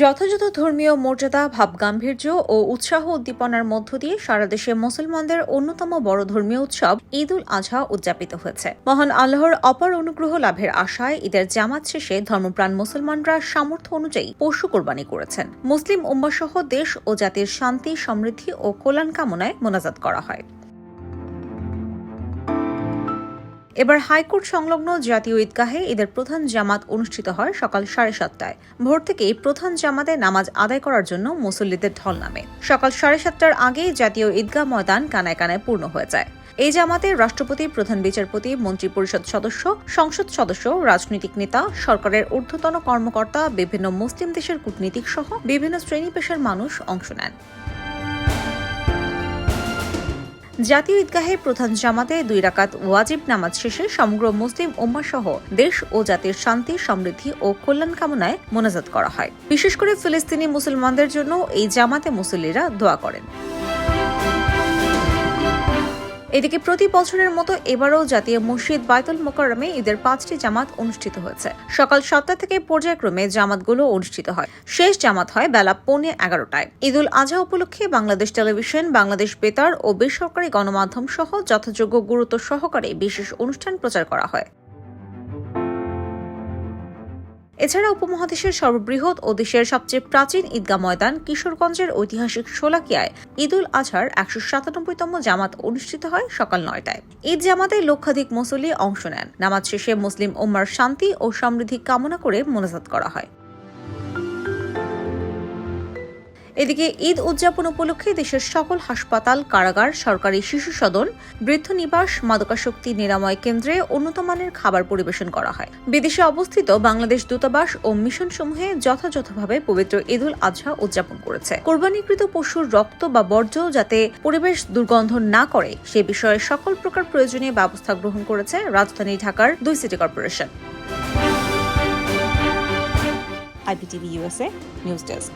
যথাযথ ধর্মীয় মর্যাদা, ভাবগাম্ভীর্য ও উৎসাহ উদ্দীপনার মধ্য দিয়ে সারা দেশে মুসলমানদের অন্যতম বড় ধর্মীয় উৎসব ঈদ উল আজহা উদযাপিত হয়েছে। মহান আল্লাহর অপার অনুগ্রহ লাভের আশায় ঈদের জামাত শেষে ধর্মপ্রাণ মুসলমানরা সামর্থ্য অনুযায়ী পশু কোরবানি করেছেন। মুসলিম উম্মাসহ দেশ ও জাতির শান্তি, সমৃদ্ধি ও কল্যাণ কামনায় মোনাজাত করা হয়। এবার হাইকোর্ট সংলগ্ন জাতীয় ঈদগাহে ঈদের প্রধান জামাত অনুষ্ঠিত হয় সকাল সাড়ে সাতটায়। ভোর থেকেই প্রধান জামাতে নামাজ আদায় করার জন্য মুসল্লিদের ঢল নামে। সকাল সাড়ে সাতটার আগেই জাতীয় ঈদগাহ ময়দান কানায় কানায় পূর্ণ হয়ে যায়। এই জামাতে রাষ্ট্রপতি, প্রধান বিচারপতি মন্ত্রী পরিষদ সদস্য, সংসদ সদস্য, রাজনৈতিক নেতা, সরকারের ঊর্ধ্বতন কর্মকর্তা, বিভিন্ন মুসলিম দেশের কূটনীতিক সহ বিভিন্ন শ্রেণি পেশার মানুষ অংশ নেন। জাতীয় ঈদগাহে প্রধান জামাতে দুই রাকাত ওয়াজিব নামাজ শেষে সমগ্র মুসলিম উম্মা সহ দেশ ও জাতির শান্তি, সমৃদ্ধি ও কল্যাণ কামনায় মোনাজাত করা হয়। বিশেষ করে ফিলিস্তিনি মুসলমানদের জন্য এই জামাতে মুসল্লিরা দোয়া করেন। এদিকে প্রতি বছরের মতো এবারও জাতীয় মসজিদ বায়তুল মোকারমে ঈদের পাঁচটি জামাত অনুষ্ঠিত হয়েছে। সকাল সাতটা থেকে পর্যায়ক্রমে জামাতগুলো অনুষ্ঠিত হয়। শেষ জামাত হয় বেলা পৌনে এগারোটায়। ঈদুল আজহা উপলক্ষে বাংলাদেশ টেলিভিশন, বাংলাদেশ বেতার ও বেসরকারি গণমাধ্যম সহ যথাযোগ্য গুরুত্ব সহকারে বিশেষ অনুষ্ঠান প্রচার করা হয়। এছাড়া উপমহাদেশের সর্ববৃহৎ ও দেশের সবচেয়ে প্রাচীন ঈদগা ময়দান কিশোরগঞ্জের ঐতিহাসিক শোলাকিয়ায় ঈদুল আজহার একশো সাতানব্বইতম জামাত অনুষ্ঠিত হয় সকাল নয়টায়। ঈদ জামাতে লক্ষাধিক মুসল্লি অংশ নেন। নামাজ শেষে মুসলিম ওম্মার শান্তি ও সমৃদ্ধি কামনা করে মোনাজাত করা হয়। এদিকে ঈদ উদযাপন উপলক্ষে দেশের সকল হাসপাতাল, কারাগার, সরকারি শিশু সদন, বৃদ্ধ নিবাস মাদকাশক্তি নিরাময় কেন্দ্রে উন্নতমানের খাবার পরিবেশন করা হয়। বিদেশে অবস্থিত বাংলাদেশ দূতাবাস ও মিশন সমূহে যথাযথভাবে পবিত্র ঈদুল আজহা উদযাপন করেছে। কোরবানিকৃত পশুর রক্ত বা বর্জ্য যাতে পরিবেশ দুর্গন্ধ না করে, সে বিষয়ে সকল প্রকার প্রয়োজনীয় ব্যবস্থা গ্রহণ করেছে রাজধানী ঢাকার দুই city corporation. IPTV USA news desk.